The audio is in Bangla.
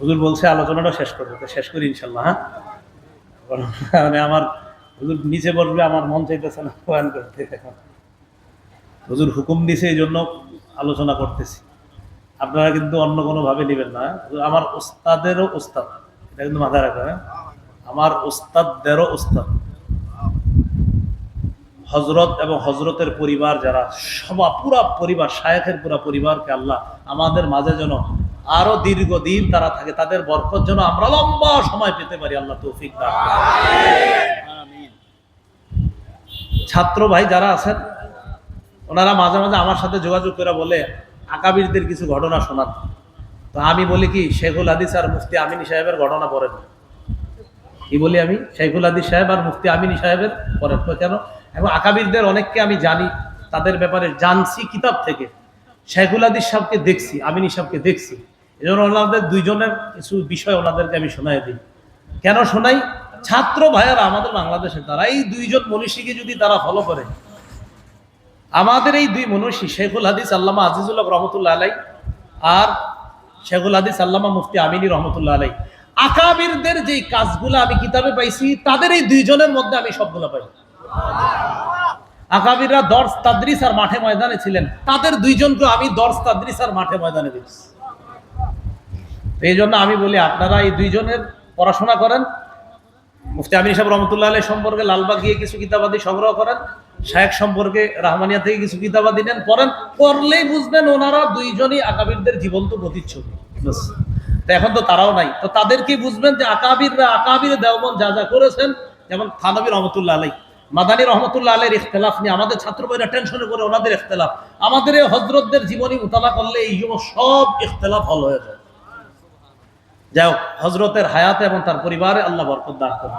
হুজুর বলছে, আলোচনাটা শেষ করবে। তো শেষ করি ইনশাল্লাহ হ্যাঁ? মানে আমার হুজুর নিচে বসবে, আমার মন চাইতেছে না, বয়ান করতে। হুজুর হুকুম দিছে, এই জন্য আলোচনা করতেছি। আপনারা কিন্তু অন্য কোনোভাবে নেবেন না হ্যাঁ? আমার ওস্তাদেরও ওস্তাদ। এটা কিন্তু মাথায় রাখবেন হ্যাঁ? আমার ওস্তাদদেরও ওস্তাদ। হজরত এবং হজরতের পরিবার যারা সবা পুরা পরিবার, শায়েখের পুরা পরিবারকে আল্লাহ আমাদের মাঝে যেন আরও দীর্ঘদিন তারা থাকে, তাদের বরকত যেন আমরা লম্বা সময় পেতে পারি, আল্লাহ তৌফিক ছাত্র ভাই যারা আছেন, ওনারা মাঝে মাঝে আমার সাথে যোগাযোগ করে বলে, আকাবিরদের কিছু ঘটনা শোনান। তো আমি বলি কি, শেখুল হাদিস আর মুফতি আমিনী সাহেবের ঘটনা পড়েন। কি বলি আমি? শেখুল হাদিস সাহেব আর মুফতি আমিনী সাহেবের পড়েন। তো কেন? এবং আকাবিরদের অনেককে আমি জানি, তাদের ব্যাপারে জানছি কিতাব থেকে। শেখুল সাহেবকে দেখছি, আমিনী সাহেবকে দেখছি। এই জন্য ওনাদের দুইজনের কিছু বিষয় ওনাদেরকে আমি শোনাই দিই। কেন শোনাই? ছাত্র ভাইয়েরা আমাদের বাংলাদেশের তারা, এই দুইজন মনীষীকে যদি তারা ফলো করে, আমাদের এই দুই মনীষী, শেখুল হাদিস, আল্লামা আজিজুল্লাহ রহমতুল্লাহ আলাই আর শেখুল হাদিস, আল্লামা মুফতি আমিনী রহমতুল্লাহ আলাই। আকাবিরদের যেই কাজগুলো আমি কিতাবে পাইছি, তাদের এই দুইজনের মধ্যে আমি সবগুলো পাই। আকাবিররা দর্শ তাদ্রিস আর মাঠে ময়দানে ছিলেন। তাদের দুইজনকে আমি দর্শ তাদ্রিস আর মাঠে ময়দানে দেখছি। তো এই জন্য আমি বলি, আপনারা এই দুইজনের পড়াশোনা করেন। মুফতি আমির সাহেব রহমতুল্লাহ আলাই সম্পর্কে লালবাগ গিয়ে কিছু কিতাবাদি সংগ্রহ করেন। শায়েখ সম্পর্কে রাহমানিয়া থেকে কিছু কিতাবাদি নেন, পড়েন। পড়লেই বুঝবেন ওনারা দুইজনই আকাবিরদের জীবন্ত প্রতিচ্ছবি। তো এখন তো তারাও নাই। তো তাদেরকে বুঝবেন যে আকাবিররা, আকাবির দেওবন যা যা করেছেন, যেমন থানবী রহমতুল্লাহ আলাই মাদানী রহমতুল্লাহ আলের ইখতলাফ নিয়ে, আমাদের ছাত্র বইরা টেনশনে করে ওনাদের ইখতলাফ। আমাদের এই হজরতদের জীবনী মোতালা করলে এই জন্য সব ইখতলাফ হল হয়ে যায়। যাই হোক, হজরতের হায়াত এবং তার পরিবারে আল্লাহ বরকত দান করুন।